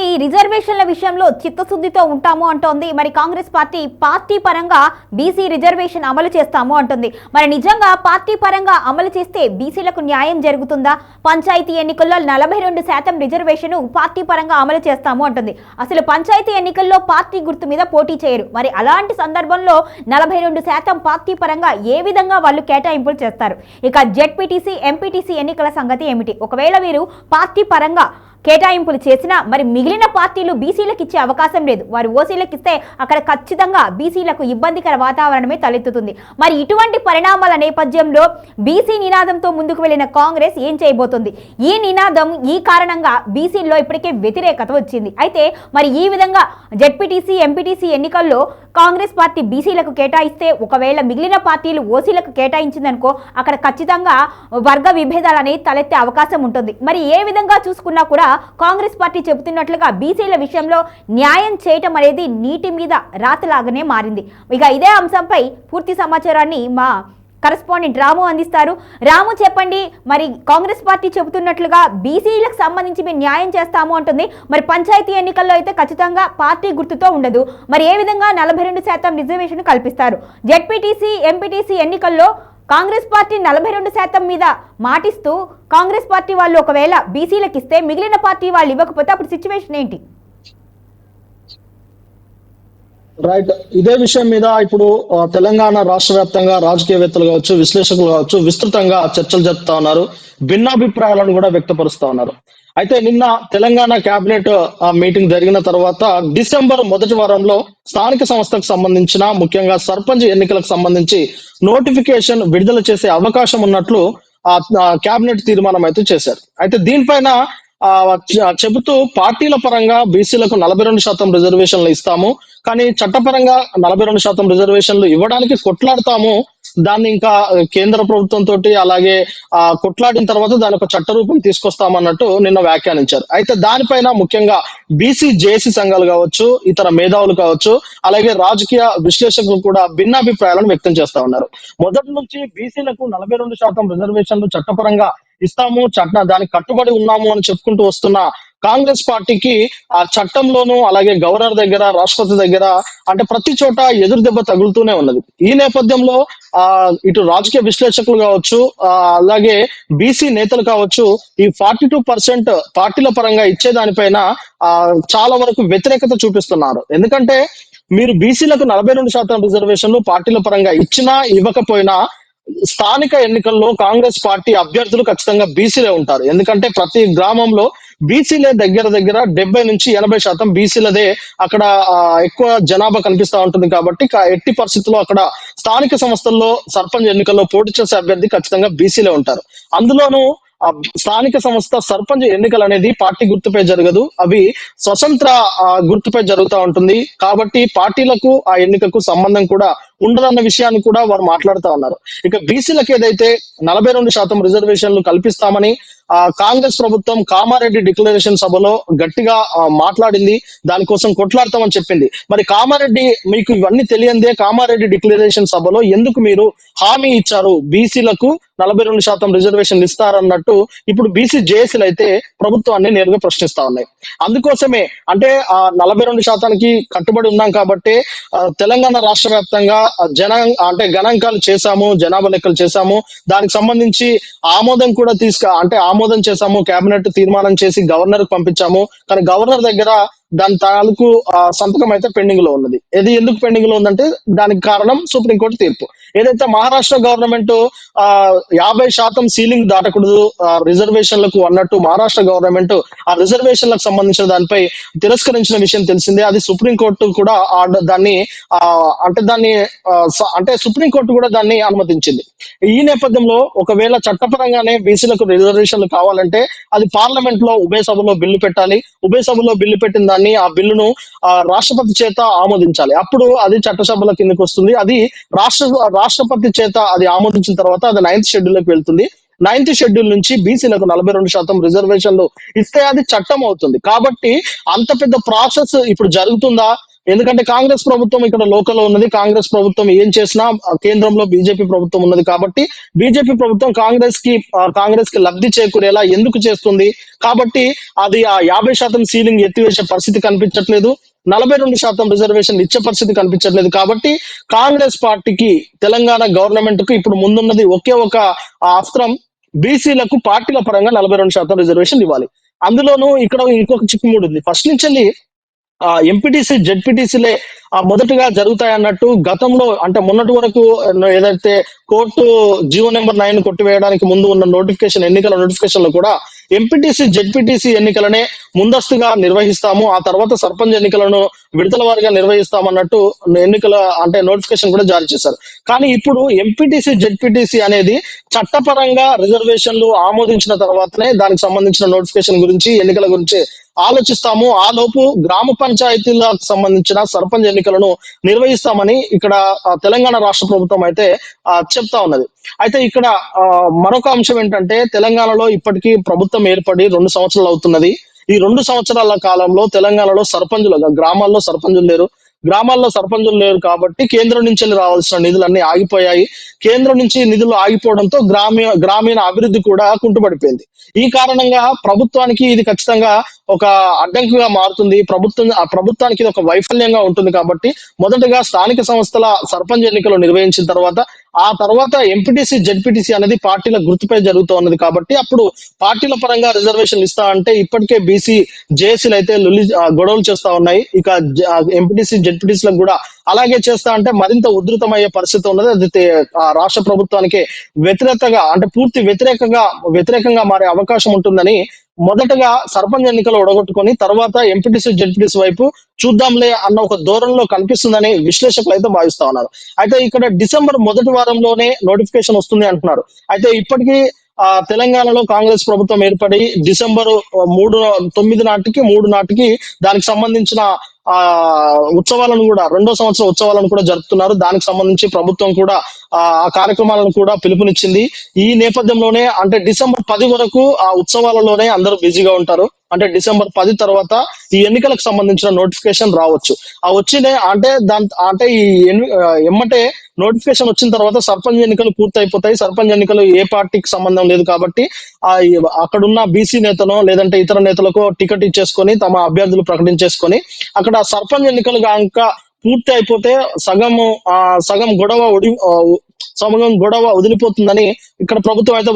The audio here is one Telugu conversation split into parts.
కాంగ్రెస్ పార్టీ రిజర్వేషన్ల విషయంలో చిత్తశుద్ధితో ఉంటాము అంటోంది. మరి కాంగ్రెస్ పార్టీ పార్టీ పరంగా బీసీ రిజర్వేషన్ అమలు చేస్తాము అంటుంది. మరి నిజంగా పార్టీ పరంగా అమలు చేస్తే బీసీలకు న్యాయం జరుగుతుందా? పంచాయతీ ఎన్నికల్లో నలభై రెండు శాతం రిజర్వేషన్ పార్టీ పరంగా అమలు చేస్తాము అంటుంది. అసలు పంచాయతీ ఎన్నికల్లో పార్టీ గుర్తు మీద పోటీ చేయరు. మరి అలాంటి సందర్భంలో నలభై రెండు శాతం పార్టీ పరంగా ఏ విధంగా వాళ్ళు కేటాయింపులు చేస్తారు? ఇక జెడ్పీటీసీ ఎంపీటీసీ ఎన్నికల సంగతి ఏమిటి? ఒకవేళ వీరు పార్టీ పరంగా కేటాయింపులు చేసినా మరి మిగిలిన పార్టీలు బీసీలకు ఇచ్చే అవకాశం లేదు. వారు ఓసీలకు ఇస్తే అక్కడ ఖచ్చితంగా బీసీలకు ఇబ్బందికర వాతావరణమే తలెత్తుతుంది. మరి ఇటువంటి పరిణామాల నేపథ్యంలో బీసీ నినాదంతో ముందుకు వెళ్ళిన కాంగ్రెస్ ఏం చేయబోతుంది? ఈ నినాదం ఈ కారణంగా బీసీల్లో ఇప్పటికే వ్యతిరేకత వచ్చింది. అయితే మరి ఈ విధంగా జెడ్పీటీసీ ఎంపీటీసీ ఎన్నికల్లో కాంగ్రెస్ పార్టీ బీసీలకు కేటాయిస్తే ఒకవేళ మిగిలిన పార్టీలు ఓసీలకు కేటాయించిందనుకో అక్కడ ఖచ్చితంగా వర్గ విభేదాలు అనేది తలెత్తే అవకాశం ఉంటుంది. మరి ఏ విధంగా చూసుకున్నా కూడా కాంగ్రెస్ పార్టీ చెబుతున్నట్లుగా బీసీల విషయంలో న్యాయం చేయటం అనేది నీటి మీద రాతలాగానే మారింది. ఇక ఇదే అంశంపై పూర్తి సమాచారాన్ని మా కరస్పాండెంట్ రాము అందిస్తారు. రాము చెప్పండి మరి కాంగ్రెస్ పార్టీ చెబుతున్నట్లుగా బీసీలకు సంబంధించి మేము న్యాయం చేస్తాము అంటుంది. మరి పంచాయతీ ఎన్నికల్లో అయితే ఖచ్చితంగా పార్టీ గుర్తుతో ఉండదు. మరి ఏ విధంగా నలభై రెండు శాతం రిజర్వేషన్ కల్పిస్తారు? జెడ్పీటీసీ ఎంపీటీసీ ఎన్నికల్లో కాంగ్రెస్ పార్టీ నలభై రెండు శాతం మీద మాటిస్తూ కాంగ్రెస్ పార్టీ వాళ్ళు ఒకవేళ బీసీలకు ఇస్తే మిగిలిన పార్టీ వాళ్ళు ఇవ్వకపోతే అప్పుడు సిచ్యువేషన్ ఏంటి? రైట్ ఇదే విషయం మీద ఇప్పుడు తెలంగాణ రాష్ట్ర వ్యాప్తంగా రాజకీయవేత్తలు కావచ్చు విశ్లేషకులు కావచ్చు విస్తృతంగా చర్చలు జరుపుతా ఉన్నారు భిన్నాభిప్రాయాలను కూడా వ్యక్తపరుస్తా ఉన్నారు. అయితే నిన్న తెలంగాణ కేబినెట్ మీటింగ్ జరిగిన తర్వాత డిసెంబర్ మొదటి వారంలో స్థానిక సంస్థకు సంబంధించిన ముఖ్యంగా సర్పంచ్ ఎన్నికలకు సంబంధించి నోటిఫికేషన్ విడుదల చేసే అవకాశం ఉన్నట్లు ఆ కేబినెట్ తీర్మానం అయితే చేశారు. అయితే దీనిపైన చెబుతూ పార్టీల పరంగా బీసీలకు నలభై రెండు శాతం రిజర్వేషన్లు ఇస్తాము. కానీ చట్టపరంగా నలభై రెండు శాతం రిజర్వేషన్లు ఇవ్వడానికి కొట్లాడతాము. దాన్ని ఇంకా కేంద్ర ప్రభుత్వం తోటి అలాగే ఆ కొట్లాడిన తర్వాత దాని ఒక చట్ట రూపం తీసుకొస్తామన్నట్టు నిన్న వ్యాఖ్యానించారు. అయితే దానిపైన ముఖ్యంగా బీసీ జేసీ సంఘాలు కావచ్చు ఇతర మేధావులు కావచ్చు అలాగే రాజకీయ విశ్లేషకులు కూడా భిన్నాభిప్రాయాలను వ్యక్తం చేస్తా ఉన్నారు. మొదటి నుంచి బీసీలకు నలభై రెండు శాతం రిజర్వేషన్లు చట్టపరంగా ఇస్తాము చట్ట దానికి కట్టుబడి ఉన్నాము అని చెప్పుకుంటూ వస్తున్న కాంగ్రెస్ పార్టీకి ఆ చట్టంలోనూ అలాగే గవర్నర్ దగ్గర రాష్ట్రపతి దగ్గర అంటే ప్రతి చోట ఎదురు దెబ్బ తగులుతూనే ఉన్నది. ఈ నేపథ్యంలో ఆ ఇటు రాజకీయ విశ్లేషకులు కావచ్చు ఆ, అలాగే బీసీ నేతలు కావచ్చు ఈ ఫార్టీ టూ పర్సెంట్ పార్టీల పరంగా ఇచ్చేదానిపైన ఆ చాలా వరకు వ్యతిరేకత చూపిస్తున్నారు. ఎందుకంటే మీరు బీసీలకు నలభై రెండు శాతం రిజర్వేషన్లు పార్టీల పరంగా ఇచ్చినా ఇవ్వకపోయినా స్థానిక ఎన్నికల్లో కాంగ్రెస్ పార్టీ అభ్యర్థులు ఖచ్చితంగా బీసీలే ఉంటారు. ఎందుకంటే ప్రతి గ్రామంలో బీసీలే దగ్గర దగ్గర డెబ్బై నుంచి ఎనభై శాతం బీసీలదే అక్కడ ఎక్కువ జనాభా కనిపిస్తూ ఉంటుంది కాబట్టి ఎట్టి పరిస్థితుల్లో అక్కడ స్థానిక సంస్థల్లో సర్పంచ్ ఎన్నికల్లో పోటీ చేసే అభ్యర్థి ఖచ్చితంగా బీసీలే ఉంటారు. అందులోనూ ఆ స్థానిక సంస్థ సర్పంచ్ ఎన్నికలు అనేది పార్టీ గుర్తుపై జరగదు. అవి స్వతంత్ర గుర్తుపై జరుగుతూ ఉంటుంది. కాబట్టి పార్టీలకు ఆ ఎన్నికకు సంబంధం కూడా ఉండదన్న విషయాన్ని కూడా వారు మాట్లాడుతా ఉన్నారు. ఇక బీసీలకు ఏదైతే నలభై రెండు శాతం రిజర్వేషన్లు కల్పిస్తామని ఆ కాంగ్రెస్ ప్రభుత్వం కామారెడ్డి డిక్లరేషన్ సభలో గట్టిగా మాట్లాడింది. దానికోసం కొట్లాడతామని చెప్పింది. మరి కామారెడ్డి మీకు ఇవన్నీ తెలియందే కామారెడ్డి డిక్లరేషన్ సభలో ఎందుకు మీరు హామీ ఇచ్చారు? బీసీలకు నలభై రెండు శాతం రిజర్వేషన్ ఇస్తారన్నట్టు ఇప్పుడు బీసీ జేఏసీలు అయితే ప్రభుత్వాన్ని నేరుగా ప్రశ్నిస్తా ఉన్నాయి. అందుకోసమే అంటే ఆ నలభై రెండు శాతానికి కట్టుబడి ఉన్నాం కాబట్టి తెలంగాణ రాష్ట్ర వ్యాప్తంగా జన అంటే గణాంకాలు చేశాము జనాభా లెక్కలు చేశాము. దానికి సంబంధించి ఆమోదం కూడా తీసుక అంటే ఆమోదం చేశాము కేబినెట్ తీర్మానం చేసి గవర్నర్కు పంపించాము. కానీ గవర్నర్ దగ్గర దాని తాలూకు ఆ, సంతకం అయితే పెండింగ్లో ఉన్నది. ఇది ఎందుకు పెండింగ్లో ఉందంటే దానికి కారణం సుప్రీంకోర్టు తీర్పు. ఏదైతే మహారాష్ట్ర గవర్నమెంట్ ఆ యాభై శాతం సీలింగ్ దాటకూడదు ఆ, రిజర్వేషన్లకు అన్నట్టు మహారాష్ట్ర గవర్నమెంట్ ఆ రిజర్వేషన్లకు సంబంధించిన దానిపై తిరస్కరించిన విషయం తెలిసిందే. అది సుప్రీంకోర్టు కూడా దాన్ని ఆ అంటే దాన్ని అంటే సుప్రీంకోర్టు కూడా దాన్ని అనుమతించింది. ఈ నేపథ్యంలో ఒకవేళ చట్టపరంగానే బీసీలకు రిజర్వేషన్లు కావాలంటే అది పార్లమెంట్లో ఉభయ సభలో బిల్లు పెట్టాలి. ఉభయ సభలో బిల్లు పెట్టిన దాన్ని ఆ బిల్లును రాష్ట్రపతి చేత ఆమోదించాలి. అప్పుడు అది చట్టసభల కిందకి వస్తుంది. అది రాష్ట్ర రాష్ట్రపతి చేత అది ఆమోదించిన తర్వాత అది నైన్త్ షెడ్యూల్లోకి వెళ్తుంది. నైన్త్ షెడ్యూల్ నుంచి బీసీలకు నలభై రెండు శాతం రిజర్వేషన్లు ఇస్తే అది చట్టం అవుతుంది. కాబట్టి అంత పెద్ద ప్రాసెస్ ఇప్పుడు జరుగుతుందా? ఎందుకంటే కాంగ్రెస్ ప్రభుత్వం ఇక్కడ లోకల్లో ఉన్నది. కాంగ్రెస్ ప్రభుత్వం ఏం చేసినా కేంద్రంలో బీజేపీ ప్రభుత్వం ఉన్నది కాబట్టి బీజేపీ ప్రభుత్వం కాంగ్రెస్కి కాంగ్రెస్కి లబ్ధి చేకూరేలా ఎందుకు చేస్తుంది? కాబట్టి అది ఆ యాభై శాతం సీలింగ్ ఎత్తివేసే పరిస్థితి కనిపించట్లేదు. నలభై రెండు శాతం రిజర్వేషన్ ఇచ్చే పరిస్థితి కనిపించట్లేదు కాబట్టి కాంగ్రెస్ పార్టీకి తెలంగాణ గవర్నమెంట్కు ఇప్పుడు ముందున్నది ఒకే ఒక అస్త్రం. బీసీలకు పార్టీల పరంగా నలభై రెండు శాతం రిజర్వేషన్ ఇవ్వాలి. అందులోనూ ఇక్కడ ఇంకొక చిక్కుముడు ఉంది. ఫస్ట్ నుంచి ఆ ఎంపీటీసీ జెడ్పీటీసీలే మొదటగా జరుగుతాయి అన్నట్టు గతంలో అంటే మొన్నటి వరకు ఏదైతే కోర్టు జీవో నెంబర్ నైన్ కొట్టివేయడానికి ముందు ఉన్న నోటిఫికేషన్ ఎన్నికల నోటిఫికేషన్లో కూడా ఎంపీటీసీ జెడ్పీటీసీ ఎన్నికలనే ముందస్తుగా నిర్వహిస్తాము. ఆ తర్వాత సర్పంచ్ ఎన్నికలను విడతల వారిగా నిర్వహిస్తామన్నట్టు ఎన్నికల అంటే నోటిఫికేషన్ కూడా జారీ చేశారు. కానీ ఇప్పుడు ఎంపీటీసీ జెడ్పీటీసీ అనేది చట్టపరంగా రిజర్వేషన్లు ఆమోదించిన తర్వాతనే దానికి సంబంధించిన నోటిఫికేషన్ గురించి ఎన్నికల గురించి ఆలోచిస్తాము. ఆ లోపు గ్రామ పంచాయతీలకు సంబంధించిన సర్పంచ్ ఎన్నికలను నిర్వహిస్తామని ఇక్కడ తెలంగాణ రాష్ట్ర ప్రభుత్వం అయితే చెప్తా ఉన్నది. అయితే ఇక్కడ ఆ, మరొక అంశం ఏంటంటే తెలంగాణలో ఇప్పటికీ ప్రభుత్వం ఏర్పడి రెండు సంవత్సరాలు అవుతున్నది. ఈ రెండు సంవత్సరాల కాలంలో తెలంగాణలో సర్పంచులు గ్రామాల్లో సర్పంచులు లేరు. గ్రామాల్లో సర్పంచులు లేరు కాబట్టి కేంద్రం నుంచి వెళ్ళి రావాల్సిన నిధులన్నీ ఆగిపోయాయి. కేంద్రం నుంచి నిధులు ఆగిపోవడంతో గ్రామీణ గ్రామీణ అభివృద్ధి కూడా కుంటుపడిపోయింది. ఈ కారణంగా ప్రభుత్వానికి ఇది ఖచ్చితంగా ఒక అడ్డంకిగా మారుతుంది. ప్రభుత్వం ఆ ప్రభుత్వానికి ఇది ఒక వైఫల్యంగా ఉంటుంది కాబట్టి మొదటగా స్థానిక సంస్థల సర్పంచ్ ఎన్నికలు నిర్వహించిన తర్వాత ఆ తర్వాత ఎంపీటీసీ జెడ్పీటీసీ అనేది పార్టీల గుర్తుపై జరుగుతూ ఉన్నది కాబట్టి అప్పుడు పార్టీల పరంగా రిజర్వేషన్ ఇస్తా అంటే ఇప్పటికే బీసీ జేఏసీలు అయితే లులి గొడవలు చేస్తా ఉన్నాయి. ఇక ఎంపీటీసీ జెడ్పీటీసీలకు కూడా అలాగే చేస్తా అంటే మరింత ఉధృతమయ్యే పరిస్థితి ఉన్నది. అది ఆ రాష్ట్ర ప్రభుత్వానికి వ్యతిరేకంగా అంటే పూర్తి వ్యతిరేకంగా వ్యతిరేకంగా మారే అవకాశం ఉంటుందని మొదటగా సర్పంచ్ ఎన్నికలు ఒడగొట్టుకొని తర్వాత ఎంపీటీసీ జెడ్పీటీసీ వైపు చూద్దాంలే అన్న ఒక ధోరణిలో కనిపిస్తుందని విశ్లేషకులు అయితే భావిస్తా ఉన్నారు. అయితే ఇక్కడ డిసెంబర్ మొదటి వారంలోనే నోటిఫికేషన్ వస్తుంది అంటున్నారు. అయితే ఇప్పటికీ ఆ తెలంగాణలో కాంగ్రెస్ ప్రభుత్వం ఏర్పడి డిసెంబర్ మూడు తొమ్మిది నాటికి మూడు నాటికి దానికి సంబంధించిన ఆ ఉత్సవాలను కూడా రెండో సంవత్సరం ఉత్సవాలను కూడా జరుపుతున్నారు. దానికి సంబంధించి ప్రభుత్వం కూడా ఆ కార్యక్రమాలను కూడా పిలుపునిచ్చింది. ఈ నేపథ్యంలోనే అంటే డిసెంబర్ పది వరకు ఆ ఉత్సవాలలోనే అందరూ బిజీగా ఉంటారు. అంటే డిసెంబర్ పది తర్వాత ఈ ఎన్నికలకు సంబంధించిన నోటిఫికేషన్ రావచ్చు. ఆ వచ్చినే అంటే దాని అంటే ఈ ఎన్ని- ఎమ్మటే నోటిఫికేషన్ వచ్చిన తర్వాత సర్పంచ్ ఎన్నికలు పూర్తయిపోతాయి. సర్పంచ్ ఎన్నికలు ఏ పార్టీకి సంబంధం లేదు కాబట్టి ఆ అక్కడున్న బీసీ నేతను లేదంటే ఇతర నేతలకు టికెట్ ఇచ్చేసుకొని తమ అభ్యర్థులు ప్రకటించేసుకొని అక్కడ సర్పంచ్ ఎన్నికలు కాక పూర్తి అయిపోతే సగము ఆ సగం గొడవ ఒడి సగం గొడవ వదిలిపోతుందని ఇక్కడ ప్రభుత్వం అయితే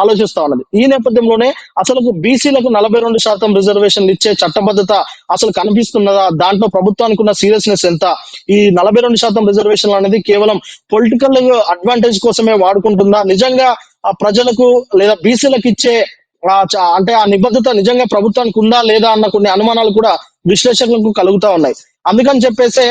ఆలోచిస్తా ఉన్నది. ఈ నేపథ్యంలోనే అసలు బీసీలకు నలభై రెండు శాతం రిజర్వేషన్లు ఇచ్చే చట్టబద్ధత అసలు కనిపిస్తున్నదా? దాంట్లో ప్రభుత్వానికి ఉన్న సీరియస్నెస్ ఎంత? ఈ నలభై రెండు శాతం రిజర్వేషన్లు అనేది కేవలం పొలిటికల్ అడ్వాంటేజ్ కోసమే వాడుకుంటుందా? నిజంగా ఆ ప్రజలకు లేదా బీసీలకు ఇచ్చే అంటే ఆ నిబద్ధత నిజంగా ప్రభుత్వానికి ఉందా లేదా అన్న కొన్ని అనుమానాలు కూడా విశ్లేషకులకు కలుగుతా ఉన్నాయి. అందుకని చెప్పేసే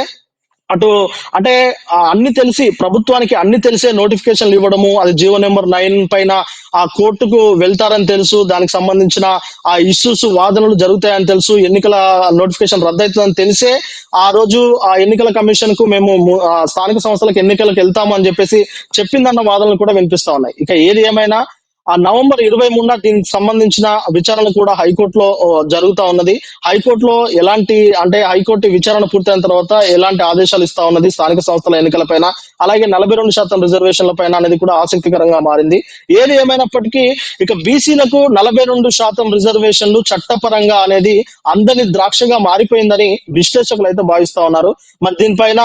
అటు అంటే అన్ని తెలిసి ప్రభుత్వానికి అన్ని తెలిసే నోటిఫికేషన్లు ఇవ్వడము అది జీవో నెంబర్ నైన్ పైన ఆ కోర్టుకు వెళ్తారని తెలుసు దానికి సంబంధించిన ఆ ఇష్యూస్ వాదనలు జరుగుతాయని తెలుసు ఎన్నికల నోటిఫికేషన్ రద్దవుతుందని తెలిసే ఆ రోజు ఆ ఎన్నికల కమిషన్కు మేము స్థానిక సంస్థలకు ఎన్నికలకు వెళ్తాము అని చెప్పేసి చెప్పిందన్న వాదనలు కూడా వినిపిస్తా ఉన్నాయి. ఇక ఏది ఏమైనా ఆ నవంబర్ ఇరవై మూడున దీనికి సంబంధించిన విచారణ కూడా హైకోర్టులో జరుగుతా ఉన్నది. హైకోర్టులో ఎలాంటి అంటే హైకోర్టు విచారణ పూర్తయిన తర్వాత ఎలాంటి ఆదేశాలు ఇస్తా ఉన్నది స్థానిక సంస్థల ఎన్నికల పైన అలాగే నలభై రెండు శాతం రిజర్వేషన్ల పైన అనేది కూడా ఆసక్తికరంగా మారింది. ఏది ఏమైనప్పటికీ ఇక బీసీలకు నలభై రెండు శాతం రిజర్వేషన్లు చట్టపరంగా అనేది అందని ద్రాక్షగా మారిపోయిందని విశ్లేషకులు అయితే భావిస్తా ఉన్నారు. మరి దీనిపైన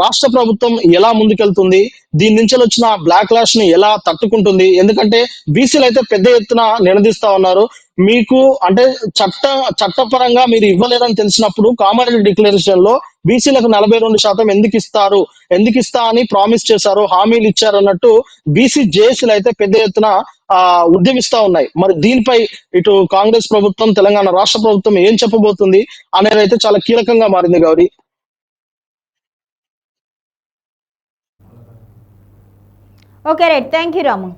రాష్ట్ర ప్రభుత్వం ఎలా ముందుకెళ్తుంది? దీని నుంచి వచ్చిన బ్లాక్ లాష్ని ఎలా తట్టుకుంటుంది? ఎందుకంటే బీసీలు అయితే పెద్ద ఎత్తున నిలదీస్తా ఉన్నారు. మీకు అంటే చట్ట చట్టపరంగా మీరు ఇవ్వలేదని తెలిసినప్పుడు కామారెడ్డి డిక్లరేషన్లో బీసీలకు నలభై రెండు శాతం ఎందుకు ఇస్తారు? ఎందుకు ఇస్తా అని ప్రామిస్ చేశారు హామీలు ఇచ్చారు అన్నట్టు బీసీ జేఏసీలు అయితే పెద్ద ఎత్తున ఆ ఉద్యమిస్తా ఉన్నాయి. మరి దీనిపై ఇటు కాంగ్రెస్ ప్రభుత్వం తెలంగాణ రాష్ట్ర ప్రభుత్వం ఏం చెప్పబోతుంది అనేది అయితే చాలా కీలకంగా మారింది Gowri. Okay right thank you Ramu